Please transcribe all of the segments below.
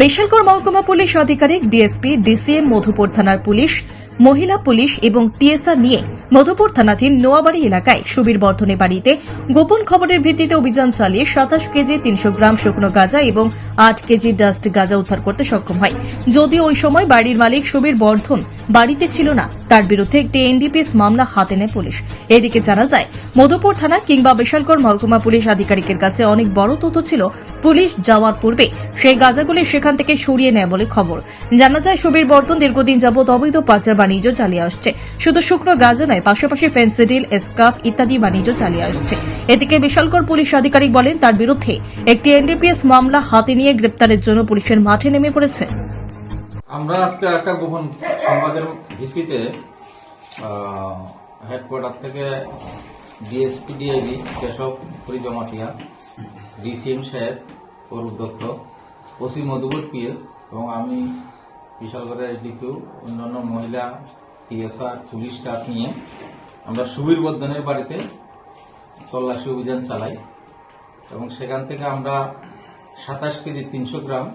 বেসরকার মহকুমা পুলিশ আধিকারিক DSP, DCM, Madhupur থানার পুলিশ, মহিলা পুলিশ এবং টিএসআর নিয়ে মধুপুর থানাধীন নোয়াবাড়ি এলাকায় সুবীর বর্ধনে বাড়িতে গোপন খবরের ভিত্তিতে অভিযান চালিয়ে সাতাশ কেজি তিনশো গ্রাম শুকনো গাঁজা এবং আট কেজি ডাস্ট গাঁজা উদ্ধার করতে সক্ষম হয়। যদিও ওই সময় বাড়ির মালিক সুবীর বর্ধন বাড়িতে ছিল না তার বিরুদ্ধে একটি এনডিপিএস মামলা হাতে নেয় পুলিশ। এদিকে জানা যায়, মধুপুর থানা কিংবা বিশালগড় মহকুমা পুলিশ আধিকারিকের কাছে অনেক বড় তথ্য ছিল পুলিশ যাওয়ার পূর্বে সেই গাঁজাগুলি সেখান থেকে সরিয়ে নেয় বলে খবর। জানা যায়, সুবীর বর্তন দীর্ঘদিন যাবৎ অবৈধ পাচার বাণিজ্য চালিয়ে আসছে। শুধু শুকনো গাঁজা নয়, পাশাপাশি ফেন্সিডিল এসকাফ ইত্যাদি বাণিজ্য চালিয়ে আসছে। এদিকে বিশালগড় পুলিশ আধিকারিক বলেন, তার বিরুদ্ধে একটি এনডিপিএস মামলা হাতে নিয়ে গ্রেপ্তারের জন্য পুলিশের মাঠে নেমে পড়েছে। আমরা আজকে একটা গোপন সংবাদের ভিত্তিতে হেডকোয়ার্টার থেকে ডিএসপি ডিআইবি কেশব পরিজমাটিয়া ডিসিএম সাহেব অরূপ দত্ত ওসি মধুপুর পিএস এবং আমি বিশালগড়ের এসডিপিউ অন্যান্য মহিলা টিএসআর পুলিশ স্টাফ নিয়ে আমরা সুবীর বর্ধনের বাড়িতে তল্লাশি অভিযান চালাই। এবং সেখান থেকে আমরা সাতাশ কেজি তিনশো গ্রাম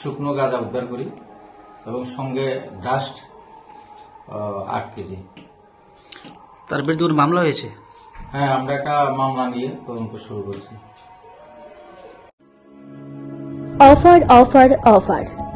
শুকনো গাঁজা উদ্ধার করি। এবং সঙ্গে ডাস্ট আট কেজি। তার বিরুদ্ধে কোনো মামলা হয়েছে? হ্যাঁ আমরা একটা মামলা নিয়ে তদন্ত শুরু করছি। Offer offer offer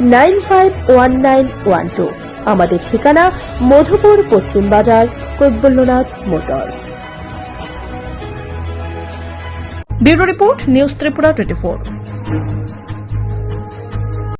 nine five one nine one two. আমাদের ঠিকানা মধুপুর পশ্চিম বাজার, Kaibalyanath motors. Bureau report, news Tripura twenty